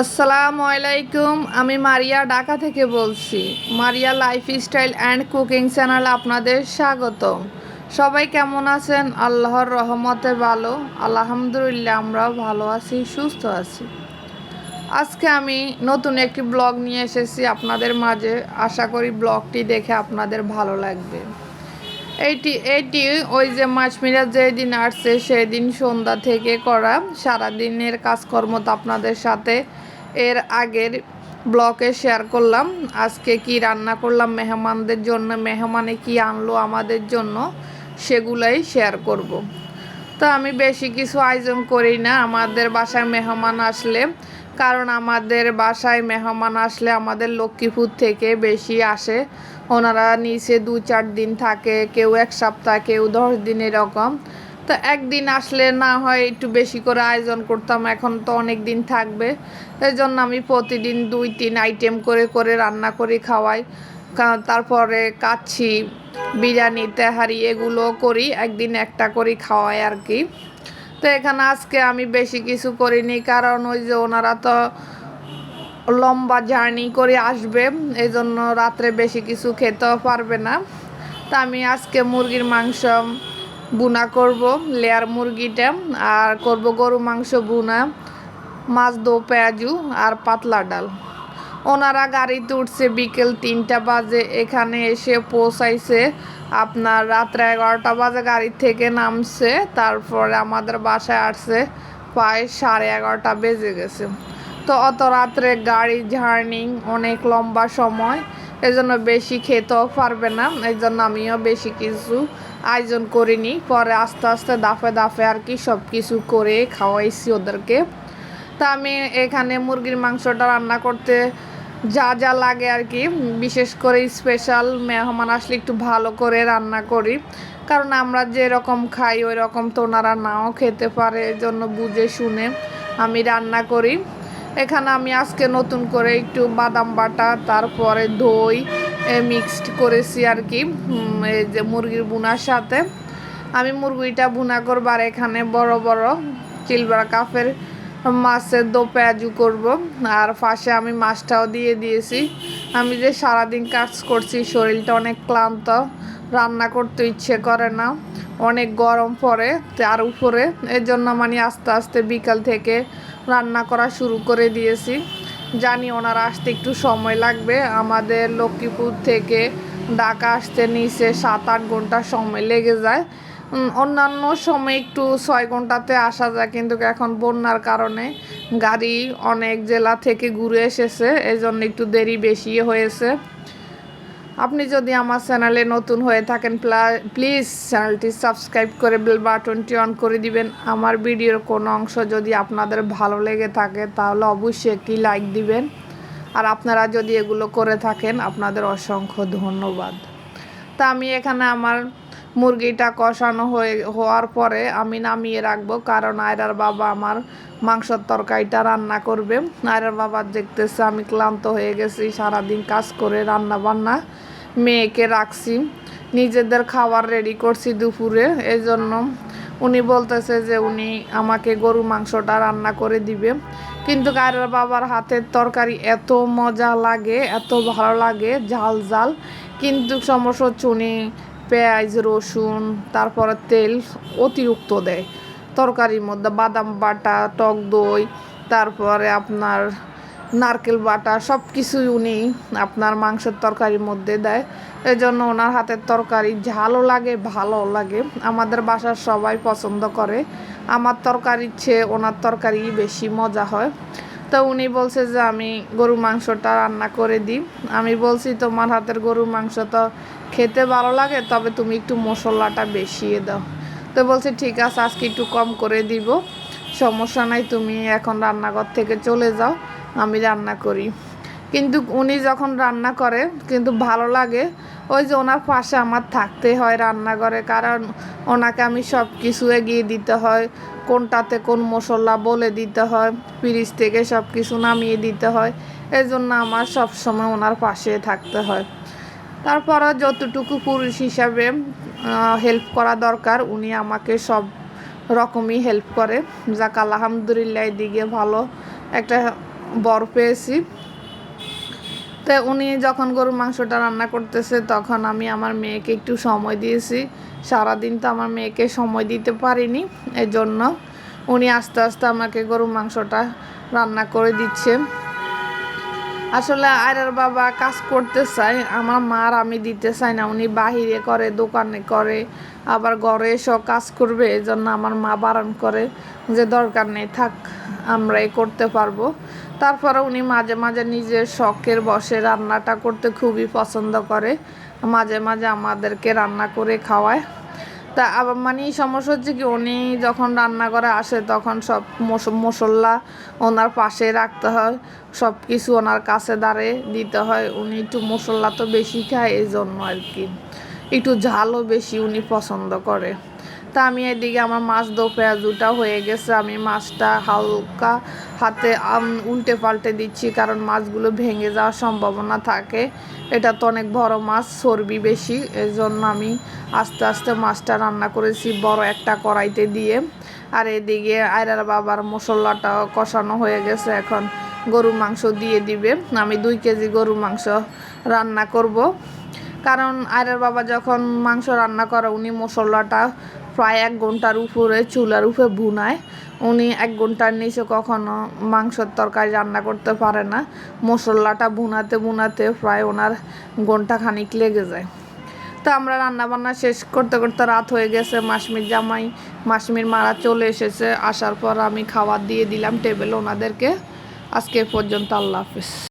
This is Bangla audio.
আসসালামু আলাইকুম, আমি মারিয়া ঢাকা থেকে বলছি। Maria lifestyle and cooking channel আপনাদের স্বাগত সবাই কেমন আছেন? আল্লাহর রহমতে ভালো। আলহামদুলিল্লাহ, আমরাও ভালো আছি, সুস্থ আছি। আজকে আমি নতুন একটি ব্লগ নিয়ে এসেছি আপনাদের মাঝে। আশা করি ব্লগটি দেখে আপনাদের ভালো লাগবে। এইটি এইটি ওই যে মাছ মিরা যেদিন আসছে, সেদিন সন্ধ্যা থেকে করা সারাদিনের কাজকর্ম তো আপনাদের সাথে এর আগের ব্লকে শেয়ার করলাম, আজকে কি রান্না করলাম, মেহমানদের জন্য, মেহমানে কি আনলো আমাদের জন্য, সেগুলাই শেয়ার করব। তো আমি বেশি কিছু আয়োজন করি না, আমাদের বাসায় মেহমান আসলে, কারণ আমাদের বাসায় মেহমান আসলে আমাদের লক্ষ্মীপুর থেকে বেশি আসে ওনারা নিচে দু চার দিন থাকে, কেউ এক সপ্তাহ, কেউ দশ দিন এরকম তো একদিন আসলে না হয় একটু বেশি করে আয়োজন করতাম, এখন তো অনেক দিন থাকবে। এই জন্য আমি প্রতিদিন দুই, তিন আইটেম করে করে রান্না করে, খাওয়াই। তারপরে কাচ্ছি, বিরিয়ানি, তেহারি এগুলো করি, একদিন একটা করে খাওয়াই আর কি তো এখানে আজকে আমি বেশি কিছু করিনি, কারণ ওই যে ওনারা তো লম্বা জার্নি করে আসবে এই জন্য রাত্রে বেশি কিছু খেতেও পারবে না। তা আমি আজকে মুরগির মাংস বুনা করব লেয়ার মুরগিটা, আর করব গরু মাংস বুনা, মাছ দো পেঁয়াজু, আর পাতলা ডাল। ওনারা গাড়িতে উঠছে বিকেল তিনটা বাজে, এখানে এসে পৌঁছাইছে। আপনার রাত্রে এগারোটা বাজে গাড়ি থেকে নামছে, তারপরে আমাদের বাসায় আসছে, প্রায় সাড়ে এগারোটা বেজে গেছে। তো অত রাত্রে গাড়ি জার্নিং অনেক লম্বা সময় এজন্য বেশি খেতেও পারবে না। এই জন্য আমিও বেশি কিছু আয়োজন করিনি। পরে আস্তে আস্তে দাফে দাফে আর কি সব কিছু করে খাওয়াইছি ওদেরকে। তা আমি এখানে মুরগির মাংসটা রান্না করতে যা যা লাগে আর কি, বিশেষ করে স্পেশাল মেহমান আসলে একটু ভালো করে রান্না করি। কারণ আমরা যেরকম খাই ওই রকম তো ওনারা নাও খেতে পারে, এজন্য বুঝে শুনে আমি রান্না করি। এখানে আমি আজকে নতুন করে একটু বাদাম বাটা, তারপরে দই মিক্সড করেছি আর কি। এই যে মুরগির বুনার সাথে। আমি মুরগিটা ভুনা করবার এখানে বড় বড় চিলবার কাফের মাছের দো পেঁয়াজু করব। আর পাশে আমি মাছটাও দিয়ে দিয়েছি। আমি যে সারাদিন কাজ করছি, শরীরটা অনেক ক্লান্ত, রান্না করতে ইচ্ছে করে না, অনেক গরম পড়ে, তার উপরে। এর জন্য মানে আস্তে আস্তে বিকাল থেকে রান্না করা শুরু করে দিয়েছি। জানি ওনারা আসতে একটু সময় লাগবে। আমাদের লক্ষ্মীপুর থেকে ঢাকা আসতে নিচে সাত আট ঘণ্টা সময় লেগে যায়। অন্যান্য সময় একটু ছয় ঘন্টাতে আসা যায়, কিন্তু এখন বন্যার কারণে গাড়ি অনেক জেলা থেকে ঘুরে এসেছে এই জন্য একটু দেরি বেশি হয়েছে। আপনি যদি আমার চ্যানেলে নতুন হয়ে থাকেন প্লিজ চ্যানেলটি সাবস্ক্রাইব করে বেল বাটনটি অন করে দিবেন। আমার ভিডিওর কোনো অংশ যদি আপনাদের ভালো লেগে থাকে, তাহলে অবশ্যই একটি লাইক দিবেন। আর আপনারা যদি এগুলো করে থাকেন, আপনাদের অসংখ্য ধন্যবাদ। তা আমি এখানে আমার মুরগিটা কষানো হয়ে, হওয়ার পরে আমি নামিয়ে রাখব, কারণ আয়রার বাবা আমার মাংসর তরকারিটা রান্না করবে। আয়রার বাবা দেখতেছে আমি ক্লান্ত হয়ে গেছি, সারাদিন কাজ করে রান্না বান্না মেয়েকে রাখছি। নিজেদের খাবার রেডি করছি দুপুরে এই জন্য উনি বলতেছে যে উনি আমাকে গরু মাংসটা রান্না করে দিবে। কিন্তু কারের বাবার হাতের তরকারি এত মজা লাগে, এত ভালো লাগে ঝাল ঝাল কিন্তু সমস্যা হচ্ছে উনি পেঁয়াজ, রসুন, তারপরে তেল অতিরিক্ত দেয়। তরকারির মধ্যে বাদাম বাটা, টক দই, তারপরে আপনার নারকেল বাটা সব কিছুই উনি আপনার মাংসের তরকারির মধ্যে দেয়। এই জন্য ওনার হাতের তরকারি ঝালও লাগে, ভালো লাগে। আমাদের বাসার সবাই পছন্দ করে। আমার তরকারির চেয়ে ওনার তরকারি বেশি মজা হয়। তো উনি বলছে যে, আমি গরু মাংসটা রান্না করে দিই। আমি বলছি, তোমার হাতের গরুর মাংস তো খেতে ভালো লাগে, তবে তুমি একটু মশলাটা বেশিয়ে দাও। তো বলছে, ঠিক আছে, আজকে একটু কম করে দিব। সমস্যা নাই, তুমি এখন রান্নাঘর থেকে চলে যাও, আমি রান্না করি। কিন্তু উনি যখন রান্না করে, কিন্তু ভালো লাগে, ওই যে ওনার পাশে আমার থাকতে হয় রান্নাঘরে, কারণ ওনাকে আমি সব কিছু এগিয়ে দিতে হয়, কোনটাতে কোন মশলা বলে দিতে হয়, ফ্রিজ থেকে সব কিছু নামিয়ে দিতে হয় এই জন্য আমার সবসময় ওনার পাশে থাকতে হয়। তারপরে যতটুকু পুরুষ হিসাবে হেল্প করা দরকার, উনি আমাকে সব রকমই হেল্প করে। যাক, আলহামদুলিল্লাহ, এদিকে ভালো একটা বর পেয়েছি। তো উনি যখন গরুর মাংসটা রান্না করতেছে, তখন আমি আমার মেয়েকে একটু সময় দিয়েছি। সারাদিন তো আমার মেয়েকে সময় দিতে পারিনি এই জন্য উনি আস্তে আস্তে আমাকে গরুর মাংসটা রান্না করে দিচ্ছে। আসলে আয়রার বাবা কাজ করতে চায়, আমার মার আমি দিতে চাই না, উনি বাহিরে করে, দোকানে করে, আবার ঘরে এসেও কাজ করবে এই জন্য আমার মা বারণ করে যে দরকার নেই, থাক আমরাই করতে পারব। তারপরে উনি মাঝে মাঝে নিজের শখের বসে রান্নাটা করতে খুবই পছন্দ করে, মাঝে মাঝে আমাদেরকে রান্না করে খাওয়ায়। তা আবার মানে সমস্যা হচ্ছে কি উনি যখন রান্না করে আসে তখন সব মশ- মশলা ওনার পাশে রাখতে হয়, সব কিছু ওনার কাছে দাঁড়ে দিতে হয়। উনি একটু মশলা তো বেশি খায় এই জন্য আর কি। একটু ঝালও বেশি উনি পছন্দ করে। তা আমি এদিকে আমার মাছ দো পেঁয়াজুটা হয়ে গেছে। আমি মাছটা হালকা হাতে উল্টে পাল্টে দিচ্ছি কারণ মাছগুলো ভেঙে যাওয়ার সম্ভাবনা থাকে। এটা তো অনেক বড় মাছ, চর্বি বেশি। এই জন্য আমি আস্তে আস্তে মাছটা রান্না করেছি বড় একটা কড়াইতে দিয়ে। আর এদিকে আয়রার বাবার মশলাটা কষানো হয়ে গেছে। এখন গরুর মাংস দিয়ে দিবে। আমি দুই কেজি গরুর মাংস রান্না করব। কারণ আয়রার বাবা যখন মাংস রান্না করে, উনি মশলাটা প্রায় এক ঘণ্টার উপরে চুলার উপরে ভুনায়। উনি এক ঘণ্টার নিচে কখনো মাংসের তরকারি রান্না করতে পারে না। মশলাটা ভুনাতে ভুনাতে প্রায় ওনার ঘণ্টা খানিক লেগে যায়। তো আমরা রান্না বান্না শেষ করতে করতে রাত হয়ে গেছে। মাসমির জামাই, মাসমির মারা চলে এসেছে। আসার পর আমি খাবার দিয়ে দিলাম টেবিল ওনাদেরকে। আজকে পর্যন্ত আল্লাহ হাফিজ।